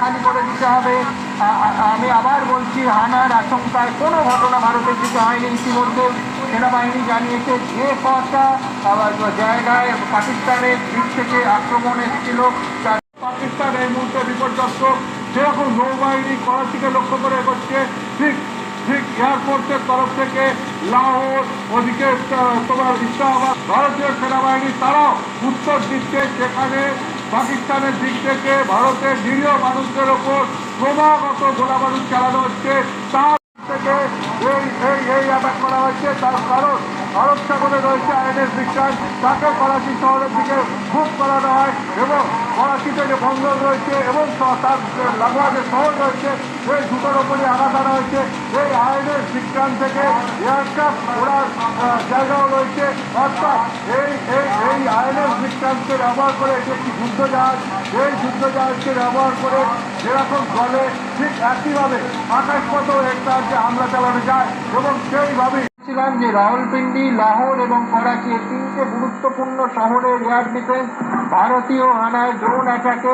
খালি করে দিতে হবে। আমি আবার বলছি, হানার আশঙ্কায় কোনো ঘটনা ভারতের দিকে হয়নি ইতিমধ্যে। সেনাবাহিনী জানিয়েছে, যে কটা জায়গায় পাকিস্তানের দিক থেকে আক্রমণ এসেছিল পাকিস্তান এই মুহূর্তে বিপর্যস্ত। যেরকম নৌবাহিনী করাচিকে লক্ষ্য করে এগোচ্ছে, ঠিক ঠিক এয়ারফোর্সের তরফ থেকে লাহোর, ওদিকে তোমার ইসলামাবাদ, ভারতীয় সেনাবাহিনী, তারাও উত্তর দিচ্ছে। সেখানে পাকিস্তানের দিক থেকে ভারতের নিরীহ মানুষদের ওপর ক্রমাগত গোলাবারুদ চালানো হচ্ছে। তার থেকে এই এই এই অ্যাটাক করা হয়েছে তার কারণ ভারত সাগরে রয়েছে আইএনএস বিজ্ঞান। তাকে করাচি শহরের দিকে খুব করানো হয় এবং করাচিতে যে বন্দর রয়েছে এবং তার লাগোয়া যে শহর রয়েছে, সেই দুটোর ওপরে আনা হয়েছে। এই আইএনএস বিজ্ঞান থেকে এয়ারক্রাফট ওড়ার জায়গাও রয়েছে। অর্থাৎ এই এই এই আইএনএস বিজ্ঞানকে ব্যবহার করে এটি একটি যুদ্ধ জাহাজ? এই যুদ্ধ জাহাজকে ব্যবহার করে যেরকম চলে, ঠিক একইভাবে আকাশপথেও এর সাহায্যে হামলা চালানো যায় এবং সেইভাবে ছিলাম যে রাহুলপিন্ডি লাহোর এবং করাচি তিনটে গুরুত্বপূর্ণ শহরের এয়ার ডিফেন্স ভারতীয় হানায় ড্রোন অ্যাটাকে